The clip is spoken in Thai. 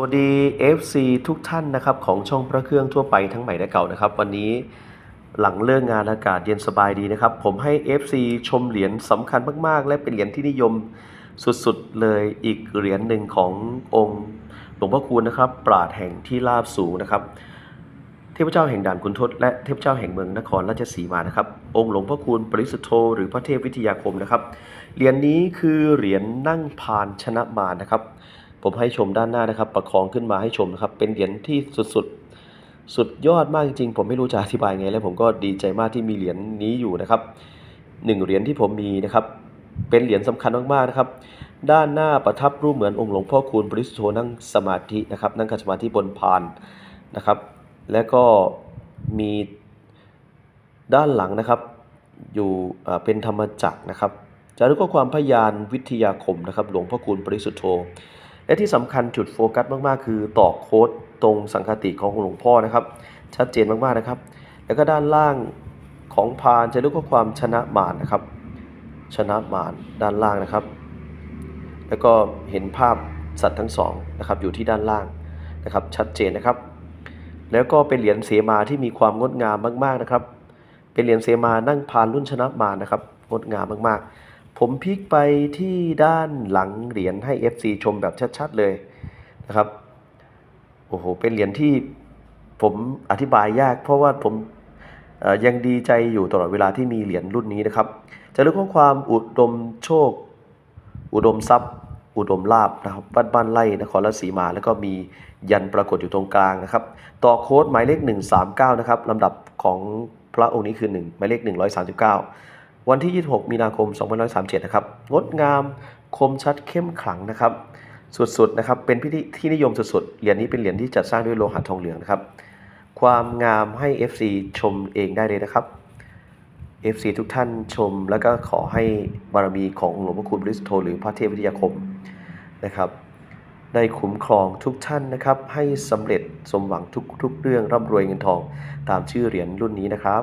วัสดี FC ทุกท่านนะครับของช่องพระเครื่องทั่วไปทั้งใหม่และเก่านะครับวันนี้หลังเลิกงานอากาศเย็นสบายดีนะครับ ผมให้ FC ชมเหรียญสำคัญมากๆ และเป็นเหรียญที่นิยมสุดๆเลยอีกเหรียญหนึ่งขององค์หลวงพ่อคูณนะครับ ปราดแห่งที่ราบสูงนะครับ เทพเจ้าแห่งด่านคุณทศและเทพเจ้าแห่งเมืองนครราชสีมานะครับ องค์หลวงพ่อคูณปริสุทธโธหรือพระเทพวิทยาคมนะครับเหรียญนี้คือเหรียญนั่งพานชนะมารนะครับ ผมให้ชมด้านหน้านะครับ ประคองขึ้นมาให้ชมนะครับ เป็นเหรียญที่สุดๆ สุดยอดมากจริงๆ ผมไม่รู้จะอธิบายไง และผมก็ดีใจมากที่มีเหรียญนี้อยู่นะครับหนึ่งเหรียญที่ผมมีนะครับ เป็นเหรียญสำคัญมากๆนะครับ ด้านหน้าประทับรูปเหมือนองค์หลวงพ่อคูณปริสุทธโธนั่งสมาธินะครับ นั่งขัดสมาธิบนพานนะครับ และก็มีด้านหลังนะครับ อยู่เอ่อเป็นธรรมจักรนะครับจารึกข้อความพยานวิทยาคมนะครับ หลวงพ่อคูณปริสุทธโธ และที่สำคัญจุดโฟกัสมากๆ คือตอกโค้ดตรงสังคติของหลวงพ่อนะครับ ชัดเจนมากๆนะครับ แล้วก็ด้านล่างของพานจะเรียกว่าความชนะมารนะครับ ชนะมารด้านล่างนะครับ แล้วก็เห็นภาพสัตว์ทั้งสองนะครับอยู่ที่ด้านล่างนะครับ ชัดเจนนะครับ แล้วก็เป็นเหรียญเสมาที่มีความงดงามมากๆนะครับ เป็นเหรียญเสมานั่งพานรุ่นชนะมารนะครับ งดงามมากๆ ผมพลิกไปที่ด้านหลังเหรียญให้ FC ชมแบบชัดๆเลยนะครับ โอ้โห เป็นเหรียญที่ผมอธิบายยาก เพราะว่าผมยังดีใจอยู่ตลอดเวลาที่มีเหรียญรุ่นนี้นะครับ จะเรียกว่าความอุดมโชค อุดมทรัพย์ อุดมลาบนะครับบ้านบ้านไร่นครราชสีมา แล้วก็มียันปรากฏอยู่ตรงกลางนะครับ ต่อโค้ดหมายเลข 139 นะครับลำดับของพระองค์นี้คือ 1 หมายเลข 139 วันที่ 26 มีนาคม 2537 นะครับ งดงาม คมชัดเข้มขลังนะครับ สุดๆ นะครับ เป็นพิธีที่นิยมสุดๆ เหรียญนี้เป็นเหรียญที่จัดสร้างด้วยโลหะทองเหลืองนะครับ ความงามให้ FC ชมเองได้เลยนะครับ FC ทุกท่านชม แล้วก็ขอให้บารมีของหลวงพ่อคูณบริสุทธโธหรือพระเทพวิทยาคมนะครับได้คุ้มครองทุกท่านนะครับ ให้สำเร็จสมหวังทุกๆเรื่องร่ำรวยเงินทอง ตามชื่อเหรียญรุ่นนี้นะครับ